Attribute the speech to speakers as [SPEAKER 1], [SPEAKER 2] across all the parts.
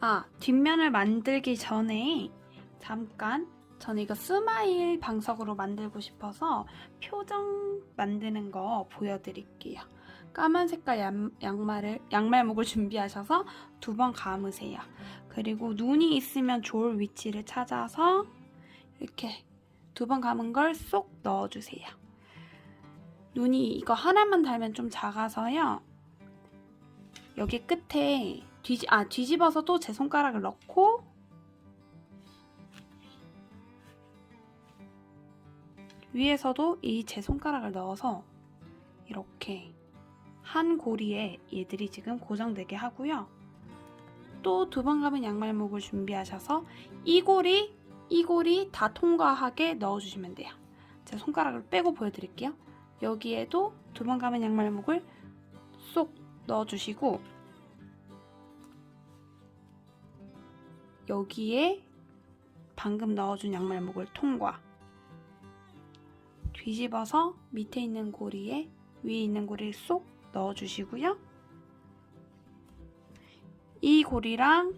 [SPEAKER 1] 아, 뒷면을 만들기 전에 잠깐 저는 이거 스마일 방석으로 만들고 싶어서 표정 만드는 거 보여드릴게요. 까만 색깔 양, 양말을 양말목을 준비하셔서 두 번 감으세요. 그리고 눈이 있으면 좋을 위치를 찾아서 이렇게 두 번 감은 걸 쏙 넣어주세요. 눈이 이거 하나만 달면 좀 작아서요. 여기 끝에 뒤지, 아, 뒤집어서 또 제 손가락을 넣고 위에서도 이 제 손가락을 넣어서 이렇게 한 고리에 얘들이 지금 고정되게 하고요. 또 두번 감은 양말목을 준비하셔서 이 고리, 이 고리 다 통과하게 넣어주시면 돼요. 제 손가락을 빼고 보여드릴게요. 여기에도 두번 감은 양말목을 쏙 넣어주시고 여기에 방금 넣어준 양말목을 통과 뒤집어서 밑에 있는 고리에 위에 있는 고리를 쏙 넣어주시고요. 이 고리랑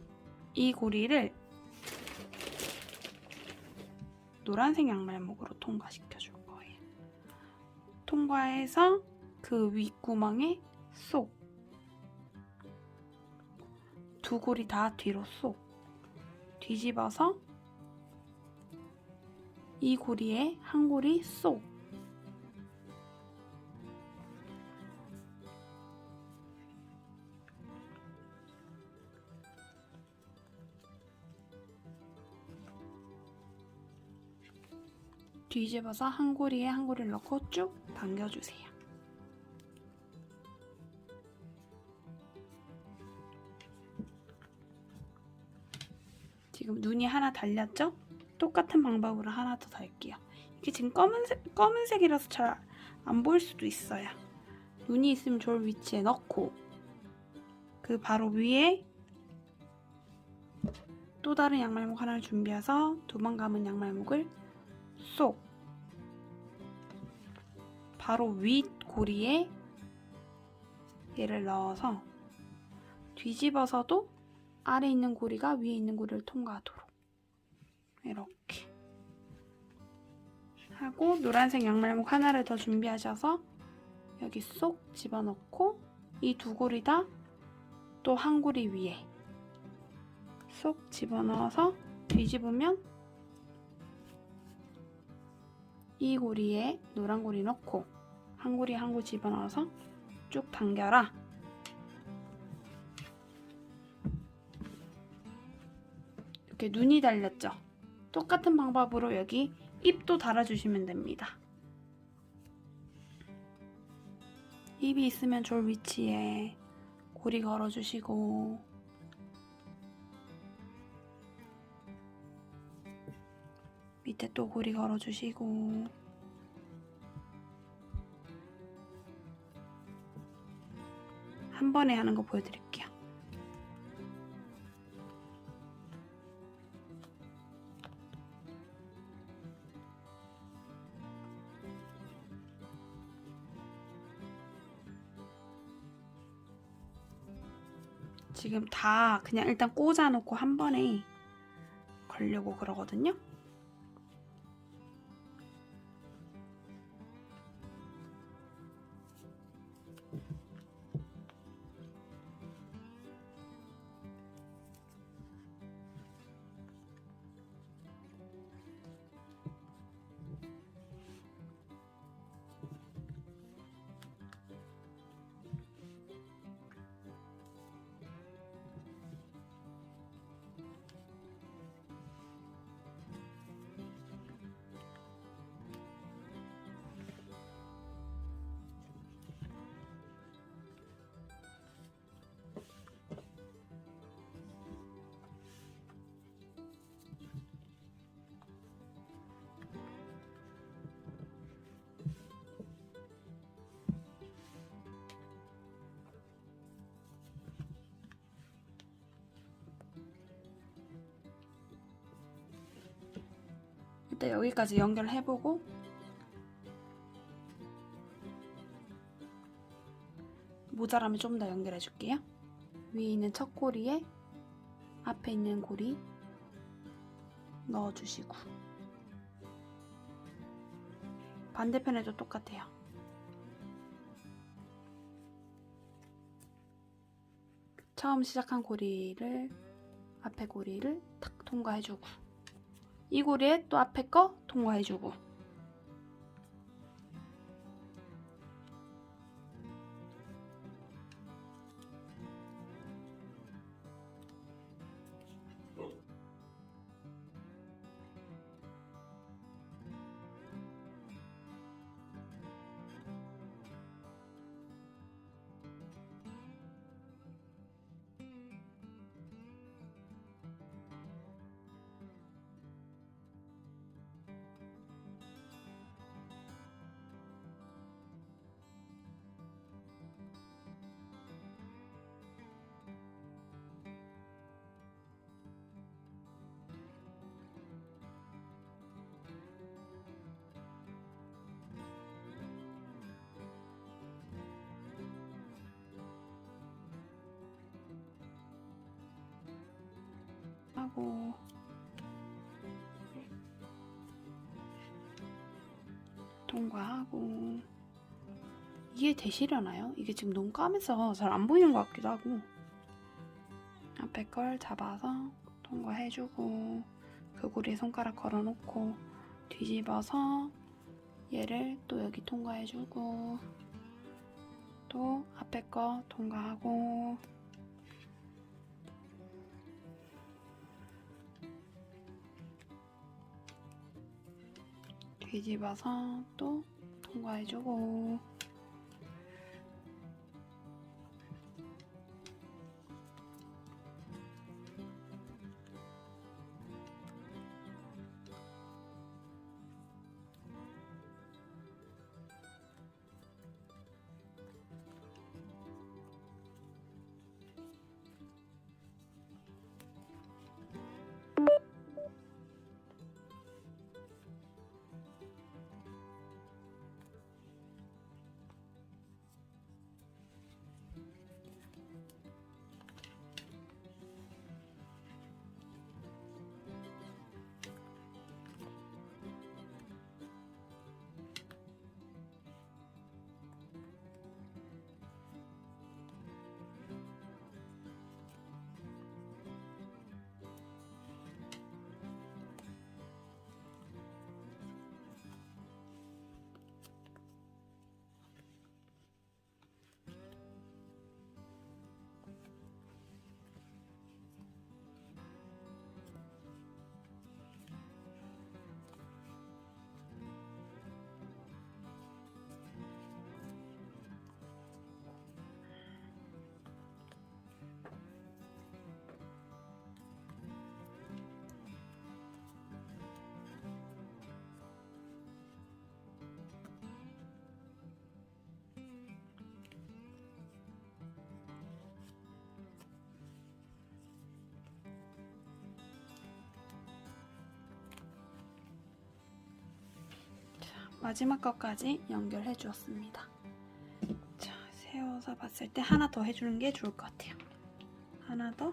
[SPEAKER 1] 이 고리를 노란색 양말목으로 통과시켜 줄 거예요. 통과해서 그 윗구멍에 쏙. 두 고리 다 뒤로 쏙. 뒤집어서 이 고리에 한 고리 쏙. 뒤집어서 한 고리에 한 고리를 넣고 쭉 당겨주세요. 지금 눈이 하나 달렸죠? 똑같은 방법으로 하나 더 달게요. 이게 지금 검은색, 검은색이라서 잘 안 보일 수도 있어요. 눈이 있으면 좋을 위치에 넣고 그 바로 위에 또 다른 양말목 하나를 준비해서 두 번 감은 양말목을 쏙 바로 윗 고리에 얘를 넣어서 뒤집어서도 아래 있는 고리가 위에 있는 고리를 통과하도록 이렇게 하고 노란색 양말목 하나를 더 준비하셔서 여기 쏙 집어넣고 이 두 고리 다 또 한 고리 위에 쏙 집어넣어서 뒤집으면 이 고리에 노란 고리 넣고 한 고리 한 고리 집어넣어서 쭉 당겨라. 이렇게 눈이 달렸죠? 똑같은 방법으로 여기 입도 달아주시면 됩니다. 입이 있으면 좋을 위치에 고리 걸어주시고 밑에 또 고리 걸어주시고 한 번에 하는 거 보여드릴게요. 지금 다 그냥 일단 꽂아놓고 한 번에 걸려고 그러거든요. 일단 여기까지 연결해보고 모자라면 좀 더 연결해줄게요. 위에 있는 첫 고리에 앞에 있는 고리 넣어주시고 반대편에도 똑같아요. 처음 시작한 고리를 앞에 고리를 탁 통과해주고 이 고리에 또 앞에 거 통과해주고 하고. 통과하고. 이게 되시려나요? 이게 지금 너무 까매서 잘 안 보이는 것 같기도 하고. 앞에 걸 잡아서 통과해주고 그 고리에 손가락 걸어놓고 뒤집어서 얘를 또 여기 통과해주고 또 앞에 거 통과하고 뒤집어서 또 통과해주고 마지막 것까지 연결해 주었습니다. 자, 세워서 봤을 때 하나 더 해주는 게 좋을 것 같아요. 하나 더.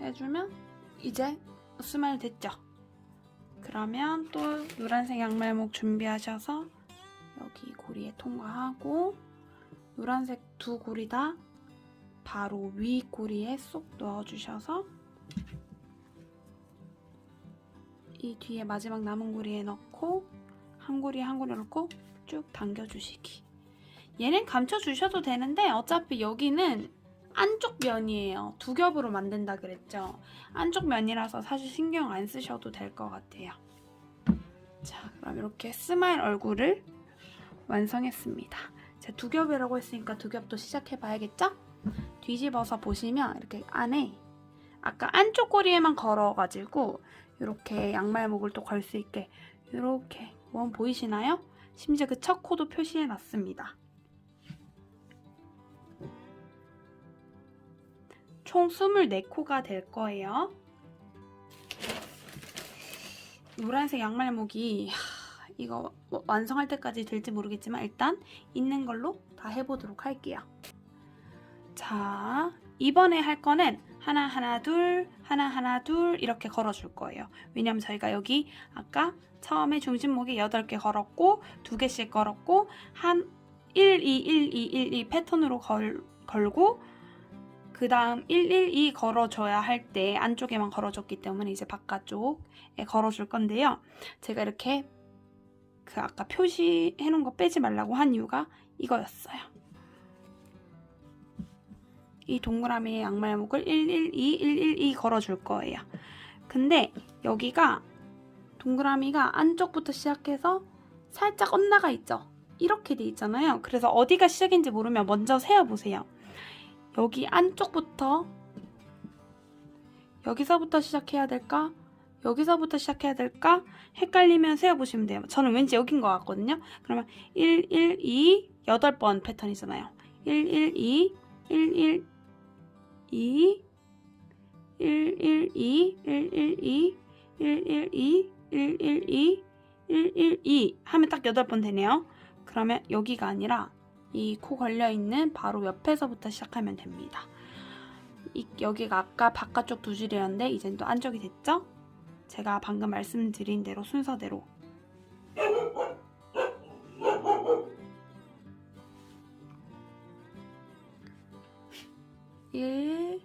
[SPEAKER 1] 해주면 이제 스마일 됐죠? 그러면 또 노란색 양말목 준비하셔서 여기 고리에 통과하고 노란색 두 고리 다 바로 위 고리에 쏙 넣어주셔서 이 뒤에 마지막 남은 고리에 넣고 한 고리에 한 고리 넣고 쭉 당겨주시기. 얘는 감춰주셔도 되는데 어차피 여기는 안쪽 면이에요 두 겹으로 만든다 그랬죠 안쪽 면이라서 사실 신경 안 쓰셔도 될 것 같아요. 자, 그럼 이렇게 스마일 얼굴을 완성했습니다. 제가 두 겹이라고 했으니까 두 겹도 시작해 봐야겠죠? 뒤집어서 보시면 이렇게 안에 아까 안쪽 고리에만 걸어가지고 이렇게 양말목을 또 걸 수 있게 이렇게 원 보이시나요? 심지어 그 첫 코도 표시해 놨습니다. 총 24코가 될 거예요. 노란색 양말목이 하, 이거 뭐 완성할 때까지 될지 모르겠지만 일단 있는 걸로 다 해보도록 할게요. 자, 이번에 할 거는 하나 하나 둘 하나 하나 둘 이렇게 걸어줄 거예요. 왜냐면 저희가 여기 아까 처음에 중심목에 8개 걸었고 두 개씩 걸었고 한 1, 2, 1, 2, 1, 2 패턴으로 걸, 걸고 그 다음 1, 1, 2 걸어줘야 할 때 안쪽에만 걸어줬기 때문에 이제 바깥쪽에 걸어줄 건데요. 제가 이렇게 그 아까 표시해 놓은 거 빼지 말라고 한 이유가 이거였어요. 이 동그라미의 양말목을 112, 112 걸어줄 거예요. 근데 여기가 동그라미가 안쪽부터 시작해서 살짝 엇나가 있죠. 이렇게 돼 있잖아요. 그래서 어디가 시작인지 모르면 먼저 세어보세요. 여기 안쪽부터 여기서부터 시작해야 될까? 여기서부터 시작해야 될까? 헷갈리면 세어보시면 돼요. 저는 왠지 여긴 것 같거든요. 그러면 1, 1, 2, 8번 패턴이잖아요. 1, 1, 2, 1, 1, 2, 1, 1, 2, 1, 1, 2, 1, 1, 2, 1, 1, 2, 1, 1, 2 하면 딱 8번 되네요. 그러면 여기가 아니라 이 코 걸려있는 바로 옆에서부터 시작하면 됩니다. 이, 여기가 아까 바깥쪽 두 줄이었는데 이젠 또 안쪽이 됐죠? 제가 방금 말씀드린 대로 순서대로 일,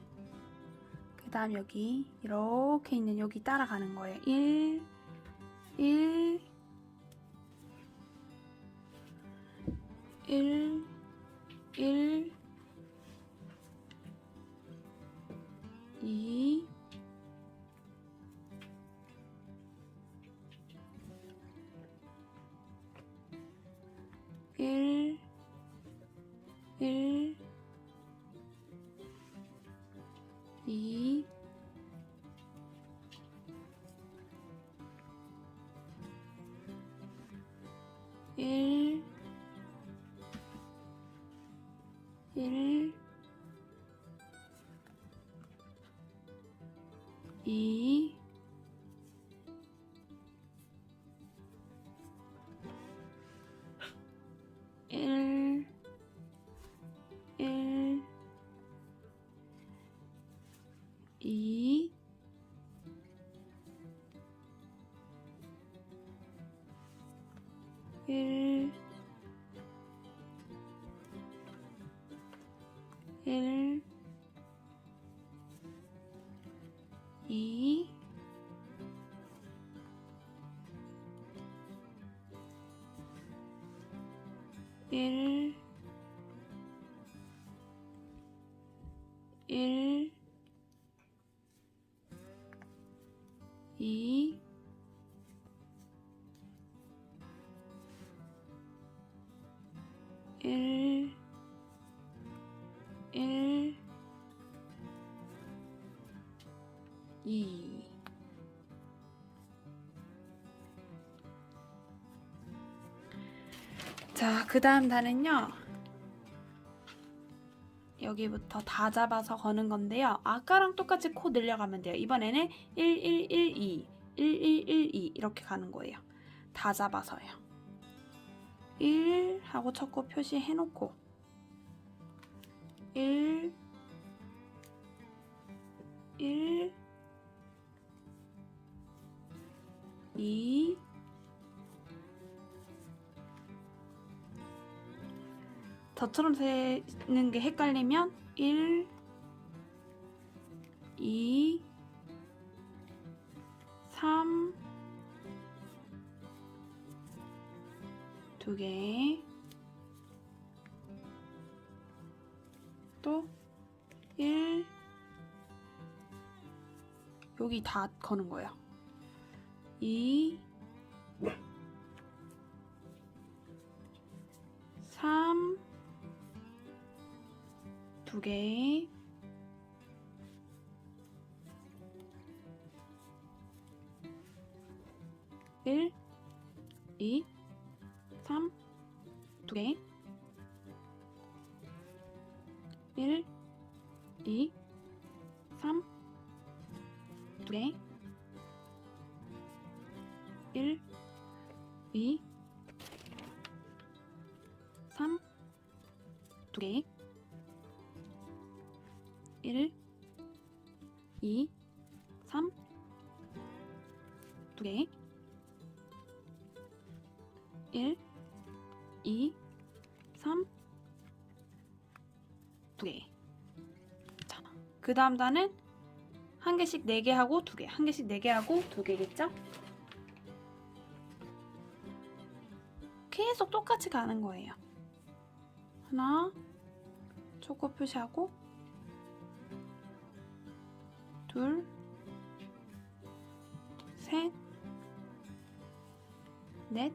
[SPEAKER 1] 그 다음 여기 이렇게 있는 여기 따라가는 거예요. 1, 1, 1, 1, 2, 1, 1, 1, 1, 2, 1, 1, 2, 자, 그 다음 단은요. 여기부터 다 잡아서 거는 건데요. 아까랑 똑같이 코 늘려가면 돼요. 이번에는 1, 1, 1, 2, 1, 1, 1, 2 이렇게 가는 거예요. 다 잡아서요. 1 하고 첫 코 표시해 놓고 1 1 저처럼 세는 게 헷갈리면 1 2 3 두 개. 또 1 여기 다 거는 거예요. 2 1, 2, 3, 2개, 그 다음 단은 한 개씩 4개 하고 2개 한 개씩 4개 하고 2개겠죠? 계속 똑같이 가는 거예요 하나 초코 표시하고 둘 셋, 넷,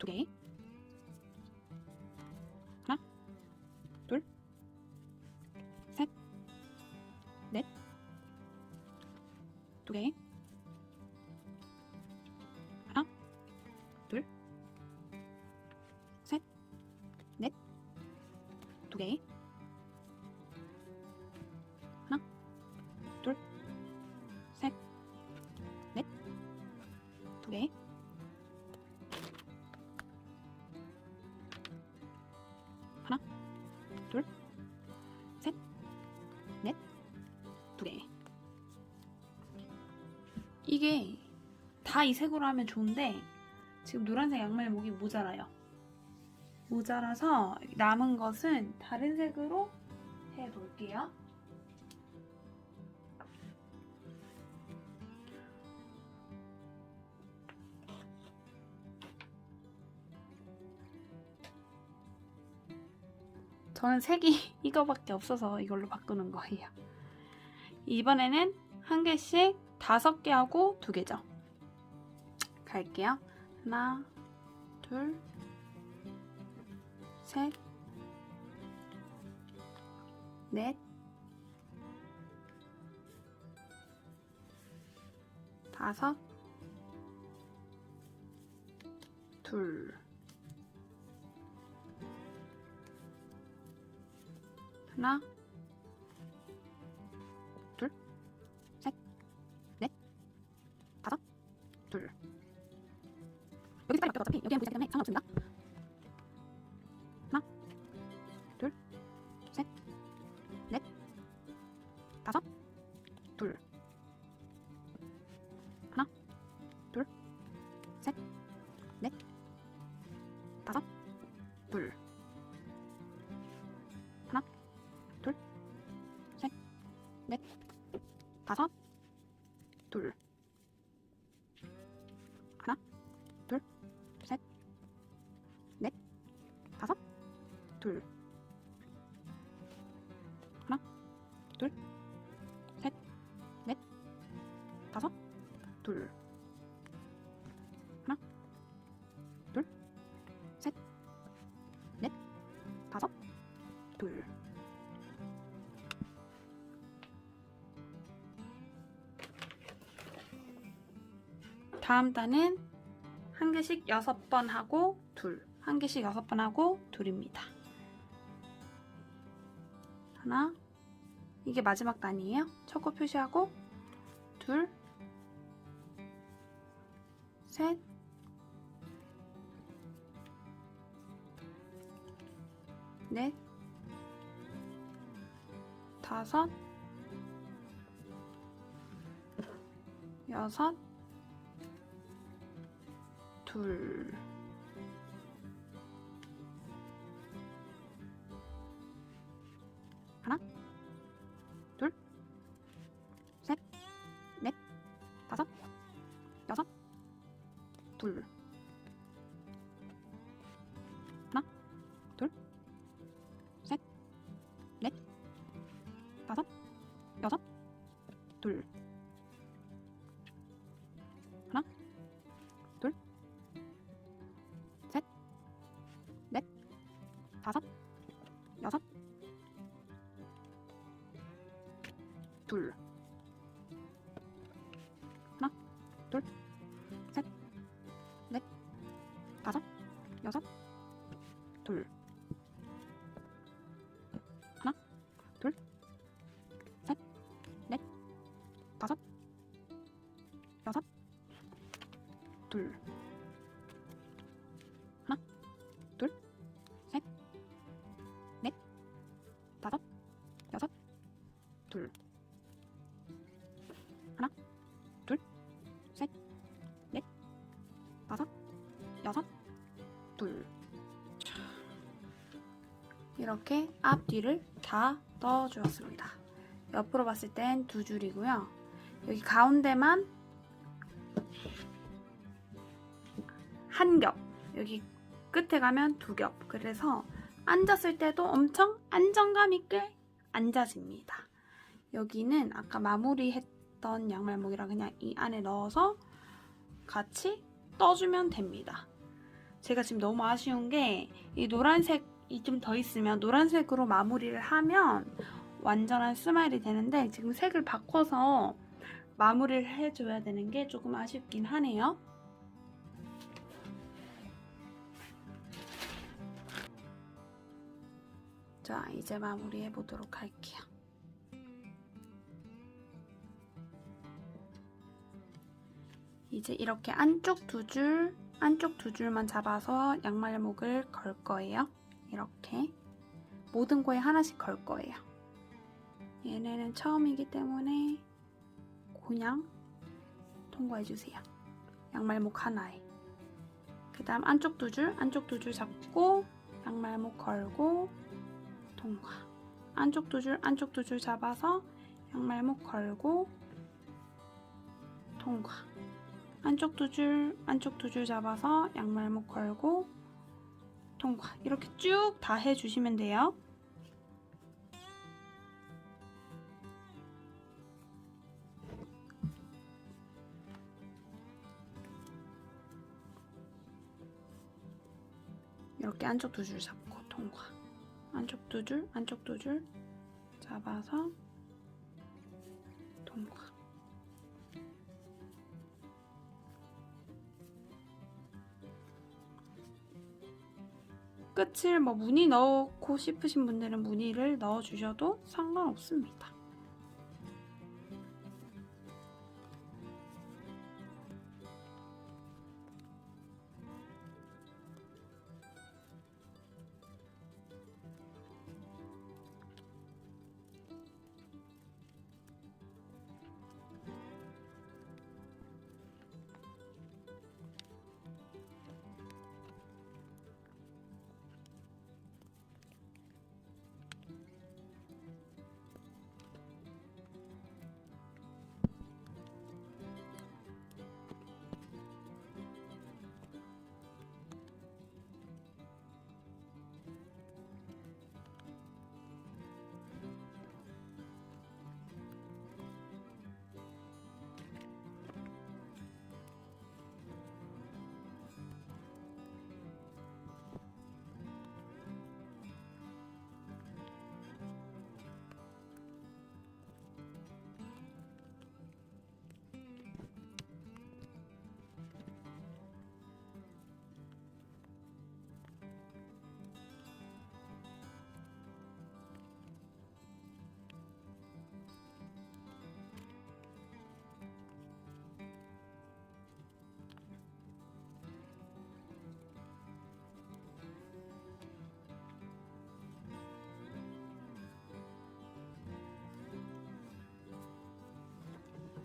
[SPEAKER 1] 두 개. 이게 다 이 색으로 하면 좋은데 지금 노란색 양말 목이 모자라요. 모자라서 남은 것은 다른 색으로 해 볼게요. 저는 색이 이거밖에 없어서 이걸로 바꾸는 거예요. 이번에는 한 개씩 다섯 개 하고 두 개죠. 갈게요. 하나, 둘, 셋, 넷, 다섯, 둘, 하나, 다음 단은 한 개씩 여섯 번 하고 둘. 한 개씩 여섯 번 하고 둘입니다. 하나. 이게 마지막 단이에요. 첫 거 표시하고 둘. 셋. 넷. 다섯. 여섯. 둘. 다섯, 여섯, 둘. 하나, 둘, 셋, 넷, 다섯, 여섯, 둘. 하나, 둘, 셋, 넷, 다섯, 여섯, 둘. 자, 이렇게 앞뒤를 다 넣어주었습니다. 옆으로 봤을 땐 두 줄이고요. 여기 가운데만 한 겹. 여기 끝에 가면 두 겹. 그래서 앉았을 때도 엄청 안정감 있게 앉아집니다. 여기는 아까 마무리했던 양말목이랑 그냥 이 안에 넣어서 같이 떠주면 됩니다. 제가 지금 너무 아쉬운 게 이 노란색이 좀 더 있으면 노란색으로 마무리를 하면 완전한 스마일이 되는데 지금 색을 바꿔서 마무리를 해줘야 되는 게 조금 아쉽긴 하네요. 자, 이제 마무리해 보도록 할게요. 이제 이렇게 안쪽 두 줄, 안쪽 두 줄만 잡아서 양말목을 걸 거예요. 이렇게 모든 거에 하나씩 걸 거예요. 얘네는 처음이기 때문에 그냥 통과해 주세요. 양말목 하나에. 그 다음 안쪽 두 줄, 안쪽 두 줄 잡고 양말목 걸고 통과. 안쪽 두 줄, 안쪽 두 줄 잡아서 양말목 걸고 통과. 안쪽 두 줄, 안쪽 두 줄 잡아서 양말목 걸고 통과. 이렇게 쭉 다 해주시면 돼요. 이렇게 안쪽 두 줄 잡고 통과. 안쪽 두 줄, 안쪽 두 줄 잡아서 통과. 끝을 뭐 무늬 넣고 싶으신 분들은 무늬를 넣어 주셔도 상관없습니다.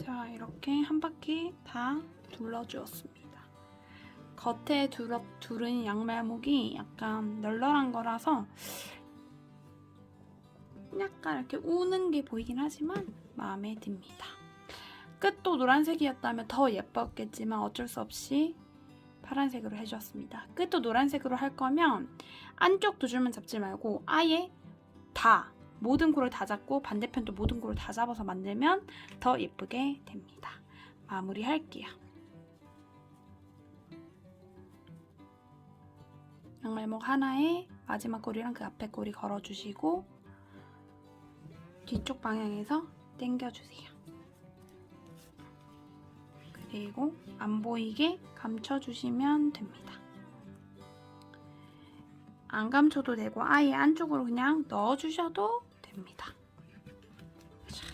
[SPEAKER 1] 자, 이렇게 한 바퀴 다 둘러주었습니다. 겉에 둘러, 두른 양말목이 약간 널널한 거라서 약간 이렇게 우는 게 보이긴 하지만 마음에 듭니다. 끝도 노란색이었다면 더 예뻤겠지만 어쩔 수 없이 파란색으로 해주었습니다. 끝도 노란색으로 할 거면 안쪽 두 줄만 잡지 말고 아예 다 모든 코를 다 잡고 반대편도 모든 코를 다 잡아서 만들면 더 예쁘게 됩니다. 마무리 할게요. 양말목 하나에 마지막 꼬리랑 그 앞에 꼬리 걸어주시고 뒤쪽 방향에서 당겨주세요. 그리고 안 보이게 감춰주시면 됩니다. 안 감춰도 되고 아예 안쪽으로 그냥 넣어주셔도 됩니다. 자,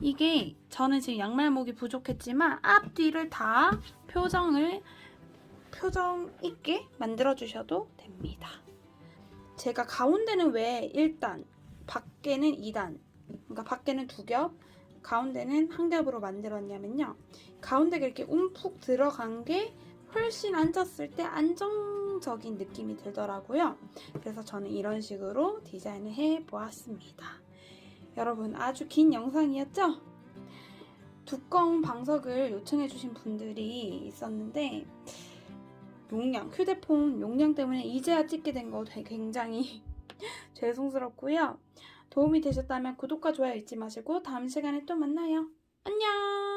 [SPEAKER 1] 이게 저는 지금 양말목이 부족했지만 앞뒤를 다 표정을 표정 있게 만들어 주셔도 됩니다. 제가 가운데는 왜 1단, 밖에는 2단, 그러니까 밖에는 두 겹, 가운데는 한 겹으로 만들었냐면요. 가운데가 이렇게 움푹 들어간 게 훨씬 앉았을 때 안정 적인 느낌이 들더라고요. 그래서 저는 이런 식으로 디자인을 해 보았습니다. 여러분 아주 긴 영상이었죠? 두꺼운 방석을 요청해 주신 분들이 있었는데 용량, 휴대폰 용량 때문에 이제야 찍게 된 거 굉장히 죄송스럽고요. 도움이 되셨다면 구독과 좋아요 잊지 마시고 다음 시간에 또 만나요. 안녕!